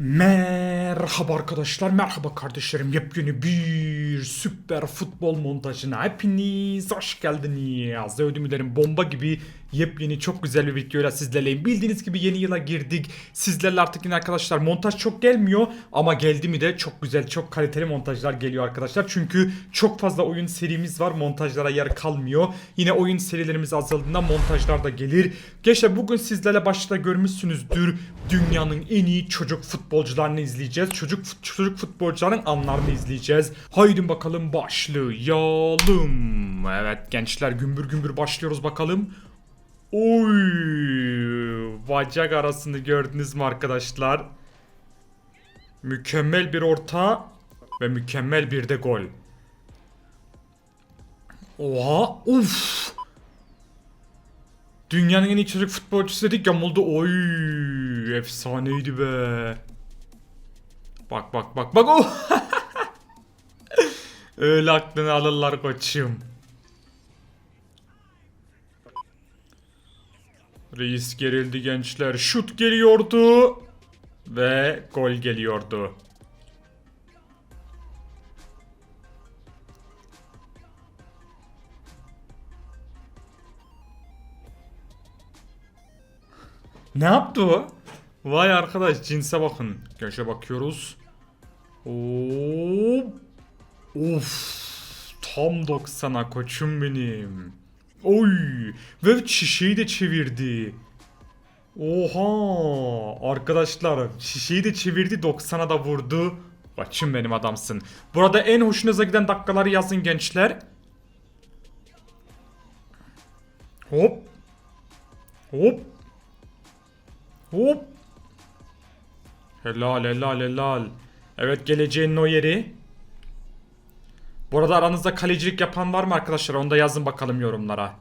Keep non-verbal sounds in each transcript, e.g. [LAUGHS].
Merhaba arkadaşlar, merhaba kardeşlerim. Yepyeni bir süper futbol montajına hepiniz hoş geldiniz. Ödüm dilerim bomba gibi yepyeni çok güzel bir videoyla sizlerleyim. Bildiğiniz gibi yeni yıla girdik. Sizlerle artık yine arkadaşlar montaj çok gelmiyor ama geldi mi de çok güzel, çok kaliteli montajlar geliyor arkadaşlar. Çünkü çok fazla oyun serimiz var, montajlara yer kalmıyor. Yine oyun serilerimiz azaldığında montajlar da gelir. Gençler bugün sizlerle başta görmüşsünüzdür. Dünyanın en iyi çocuk futbolcularını izleyeceğiz. Çocuk çocuk futbolcuların anlarını izleyeceğiz. Haydi bakalım başlayalım. Evet gençler gümbür gümbür başlıyoruz bakalım. Oy! Bacak arasını gördünüz mü arkadaşlar? Mükemmel bir orta ve mükemmel bir de gol. Oha! Uf! Dünyanın en iyi çocuk futbolcusu dedik yamuldu. Oy! Efsaneydi be. Bak bak bak bak. Oh! [LAUGHS] Öyle aklını alırlar koçum. Reis gerildi gençler. Şut geliyordu. Ve gol geliyordu. Ne yaptı o? Vay arkadaş cinse bakın. Köşe bakıyoruz. Hop. Of. Tam 90'a koçum benim. Oy. Ve şişeyi de çevirdi. Oha. Arkadaşlar şişeyi de çevirdi 90'a da vurdu. Koçum benim adamsın. Burada en hoşunuza giden dakikaları yazın gençler. Hop. Hop. Hop. Helal helal helal. Evet geleceğin o yeri. Bu arada aranızda kalecilik yapan var mı arkadaşlar? Onu da yazın bakalım yorumlara.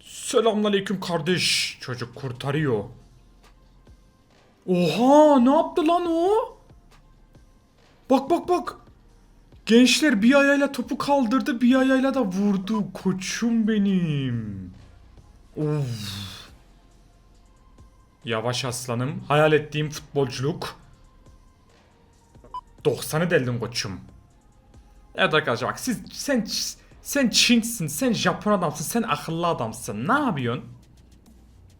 Selamünaleyküm kardeş. Çocuk kurtarıyor. Oha ne yaptı lan o? Bak bak bak. Gençler bir ayağıyla topu kaldırdı bir ayağıyla da vurdu. Koçum benim. Of. Yavaş aslanım. Hayal ettiğim futbolculuk. 90'ı deldin koçum. Evet arkadaşlar bak siz sen sen Çinksin, sen Japon adamsın, sen akıllı adamsın. Ne yapıyorsun?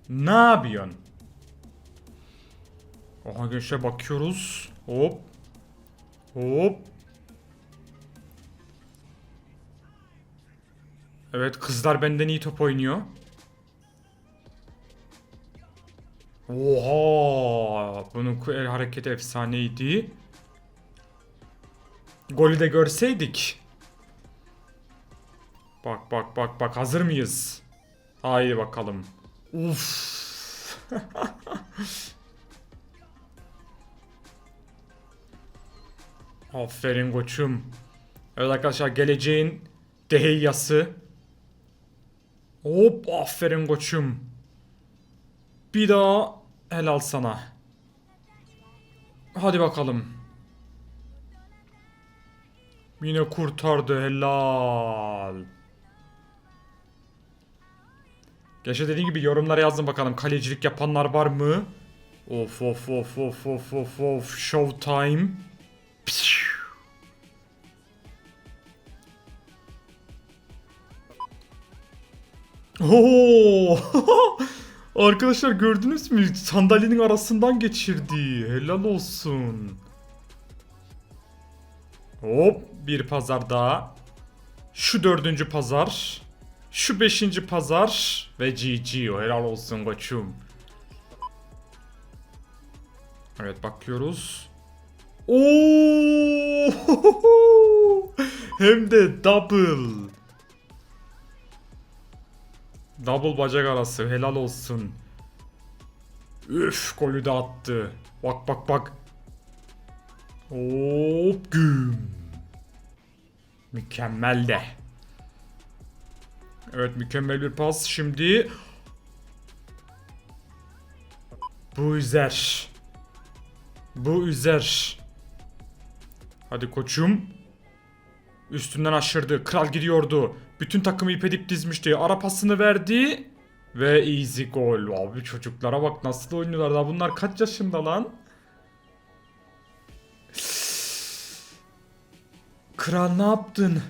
Ne yapıyorsun? Oha gençler bakıyoruz. Hop. Hop. Evet kızlar benden iyi top oynuyor. Oha! Bunun el hareketi efsaneydi. Golü de görseydik. Bak bak bak bak hazır mıyız? Haydi bakalım. Uf. [LAUGHS] Aferin koçum. Evet arkadaşlar geleceğin dehiyyası. Hop aferin koçum. Bir daha helal sana. Hadi bakalım. Yine kurtardı helal. Geçe dediğim gibi yorumlara yazın bakalım kalecilik yapanlar var mı? Of of of of of of of showtime. Pişt. Oo! [LAUGHS] Arkadaşlar gördünüz mü? Sandalyenin arasından geçirdi. Helal olsun. Hop bir pazar daha. Şu dördüncü pazar. Şu beşinci pazar. Ve GG o helal olsun koçum. Evet bakıyoruz. Oo! [LAUGHS] Hem de double. Double bacak arası helal olsun. Üf golü de attı. Bak bak bak. Hop güm. Mükemmel de. Evet mükemmel bir pas şimdi. Bu üzer. Bu üzer. Hadi koçum. Üstünden aşırdı. Kral gidiyordu. Bütün takımı ip edip dizmişti. Ara pasını verdi. Ve easy goal. Abi çocuklara bak nasıl oynuyorlar. Daha bunlar kaç yaşında lan? Kral ne yaptın?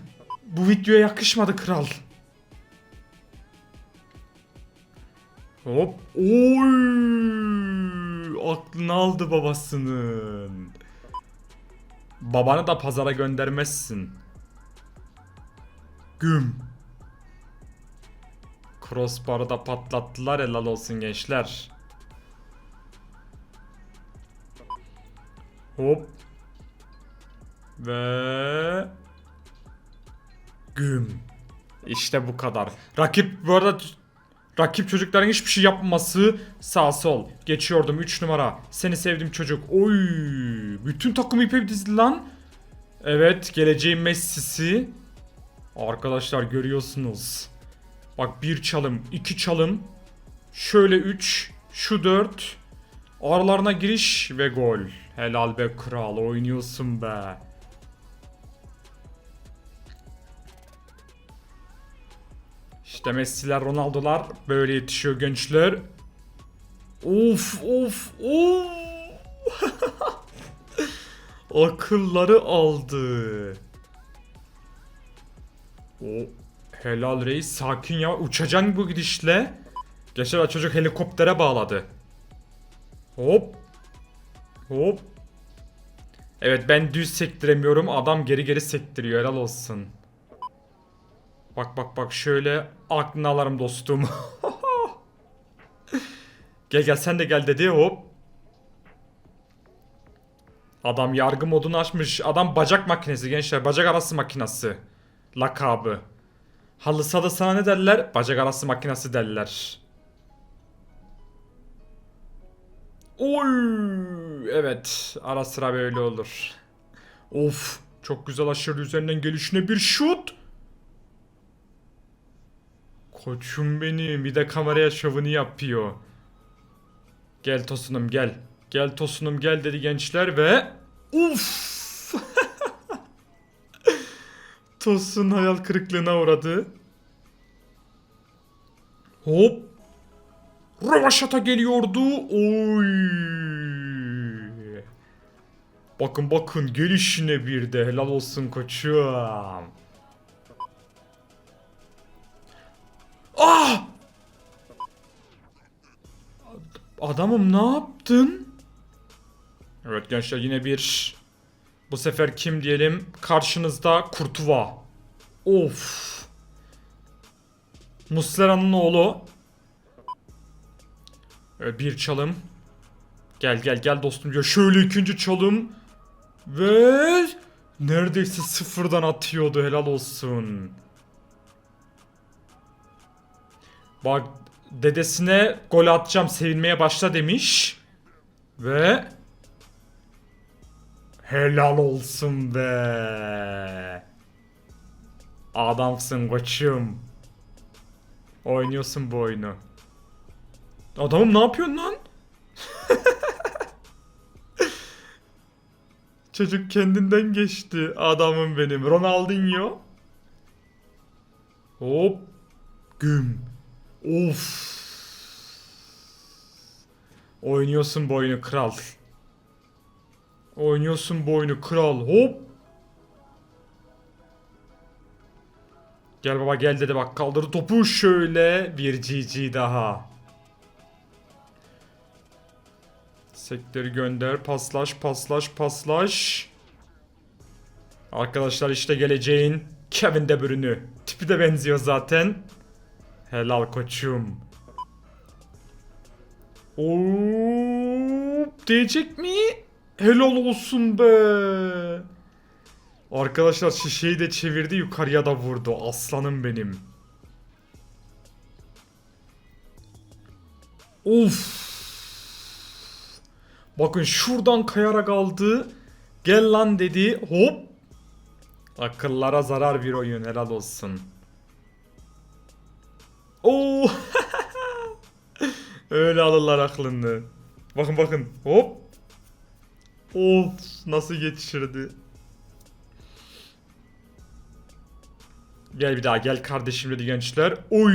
Bu videoya yakışmadı kral. Hop. Oy! Aklını aldı babasının. Babanı da pazara göndermezsin. Güm. Crossbar'ı da patlattılar helal olsun gençler. Hop. Ve güm. İşte bu kadar. Rakip bu arada rakip çocukların hiçbir şey yapmaması sağ sol. Geçiyordum 3 numara. Seni sevdim çocuk. Oy! Bütün takım ipe dizdi lan. Evet, geleceğin Messi'si. Arkadaşlar görüyorsunuz. Bak bir çalım, iki çalım. Şöyle 3, şu 4. Aralarına giriş ve gol. Helal be kral oynuyorsun be. İşte Messi'ler, Ronaldo'lar böyle yetişiyor gençler. Of of of. Akılları aldı. O helal reis sakin ya uçacaksın bu gidişle. Geçen çocuk helikoptere bağladı. Hop. Hop. Evet ben düz sektiremiyorum adam geri geri sektiriyor helal olsun. Bak bak bak şöyle aklını alırım dostum. [LAUGHS] gel gel sen de gel dedi hop. Adam yargı modunu açmış. Adam bacak makinesi gençler. Bacak arası makinesi. Lakabı. Halı sahada sana ne derler? Bacak arası makinesi derler. Oy! Evet. Ara sıra böyle olur. Of. Çok güzel aşırı üzerinden gelişine bir şut. Koçum benim. Bir de kameraya şovunu yapıyor. Gel Tosunum gel. Gel Tosunum gel dedi gençler ve Uf! [LAUGHS] Tosun hayal kırıklığına uğradı. Hop! Ravaşata geliyordu. Oy! Bakın bakın gelişine bir de helal olsun koçum. Ah! Adamım ne yaptın? Evet gençler yine bir bu sefer kim diyelim karşınızda Kurtuva. Of. Muslera'nın oğlu. Evet, bir çalım. Gel gel gel dostum diyor. Şöyle ikinci çalım. Ve neredeyse sıfırdan atıyordu helal olsun. Bak dedesine gol atacağım sevinmeye başla demiş. Ve helal olsun be. Adamsın koçum. Oynuyorsun bu oyunu. Adamım ne yapıyorsun lan? [LAUGHS] Çocuk kendinden geçti. Adamım benim. Ronaldinho. Hop. Güm. Of. Oynuyorsun bu oyunu kral. Oynuyorsun bu oyunu kral. Hop. Gel baba gel dedi bak kaldırdı topu şöyle bir GG daha. Sektörü gönder paslaş paslaş paslaş. Arkadaşlar işte geleceğin Kevin De Bruyne. Tipi de benziyor zaten. Helal koçum. Oo, diyecek mi? Helal olsun be. Arkadaşlar şişeyi de çevirdi yukarıya da vurdu. Aslanım benim. Of. Bakın şuradan kayarak aldı. Gel lan dedi. Hop. Akıllara zarar bir oyun helal olsun. Oo. [LAUGHS] Öyle alırlar aklını. Bakın bakın. Hop. Of nasıl geçişirdi. Gel bir daha gel kardeşim dedi gençler. Oy.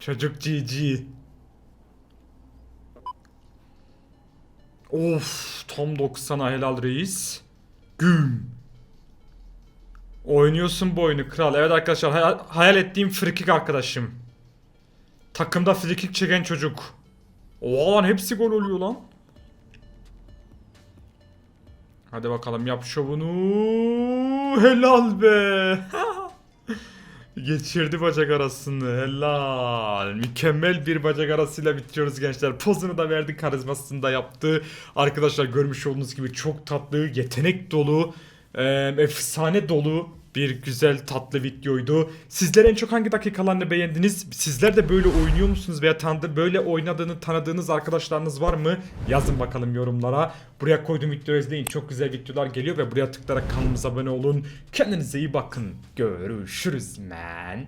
Çocuk GG. Of tam 90'a helal reis. Güm. Oynuyorsun bu oyunu kral. Evet arkadaşlar hayal, hayal ettiğim frikik arkadaşım. Takımda frikik çeken çocuk. Oha lan hepsi gol oluyor lan. Hadi bakalım yap şovunu. Helal be. [LAUGHS] Geçirdi bacak arasını. Helal. Mükemmel bir bacak arasıyla bitiriyoruz gençler. Pozunu da verdi, karizmasını da yaptı. Arkadaşlar görmüş olduğunuz gibi çok tatlı, yetenek dolu, efsane dolu bir güzel tatlı videoydu. Sizler en çok hangi dakikalarını beğendiniz? Sizler de böyle oynuyor musunuz veya tanıdı böyle oynadığını tanıdığınız arkadaşlarınız var mı? Yazın bakalım yorumlara. Buraya koyduğum videoyu izleyin. Çok güzel videolar geliyor ve buraya tıklayarak kanalımıza abone olun. Kendinize iyi bakın. Görüşürüz man.